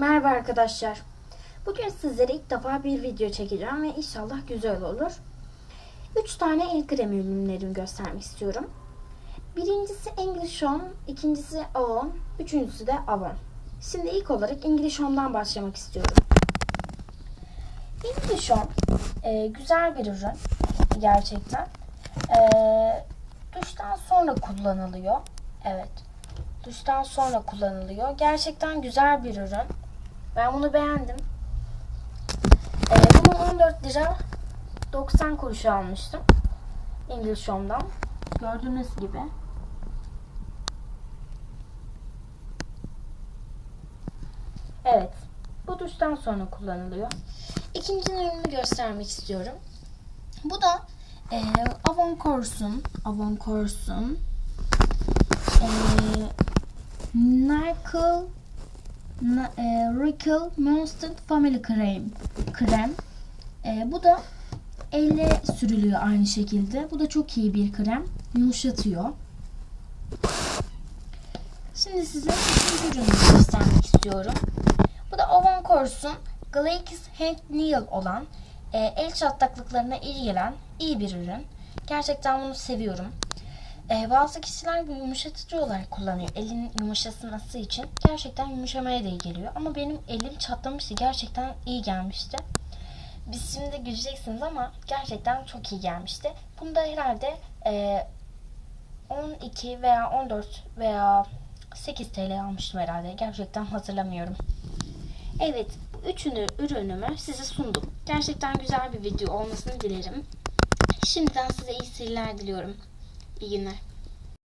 Merhaba arkadaşlar. Bugün sizlere ilk defa bir video çekeceğim ve inşallah güzel olur. 3 tane el kremi ürünlerimi göstermek istiyorum. Birincisi English Home, ikincisi Avon, üçüncüsü de Avon. Şimdi ilk olarak English Home'dan başlamak istiyorum. English Home e, güzel bir ürün gerçekten. E, duştan sonra kullanılıyor. Evet. Duştan sonra kullanılıyor. Gerçekten güzel bir ürün. Ben bunu beğendim. Ee, bunu 14 lira 90 kuruşa almıştım. English Home'dan. Gördüğünüz gibi. Evet. Bu duştan sonra kullanılıyor. İkinci ürünü göstermek istiyorum. Bu da e, Avon Cors'un Avon Cors'un e, Nickel Na- e, Rickle Monster Family Cream krem. E, bu da elle sürülüyor aynı şekilde. Bu da çok iyi bir krem. Yumuşatıyor. Şimdi size üçüncü ürünü göstermek istiyorum. Bu da Avon Cors'un Glaze Hand Nail olan e, el çatlaklıklarına iyi gelen iyi bir ürün. Gerçekten bunu seviyorum. Ee, bazı kişiler yumuşatıcı olarak kullanıyor. Elin yumuşasması için. Gerçekten yumuşamaya da iyi geliyor. Ama benim elim çatlamıştı. Gerçekten iyi gelmişti. Biz şimdi güleceksiniz ama gerçekten çok iyi gelmişti. Bunu da herhalde e, 12 veya 14 veya 8 TL almıştım herhalde. Gerçekten hatırlamıyorum. Evet, üçünü ürünümü size sundum. Gerçekten güzel bir video olmasını dilerim. Şimdiden size iyi seyirler diliyorum. İyi günler.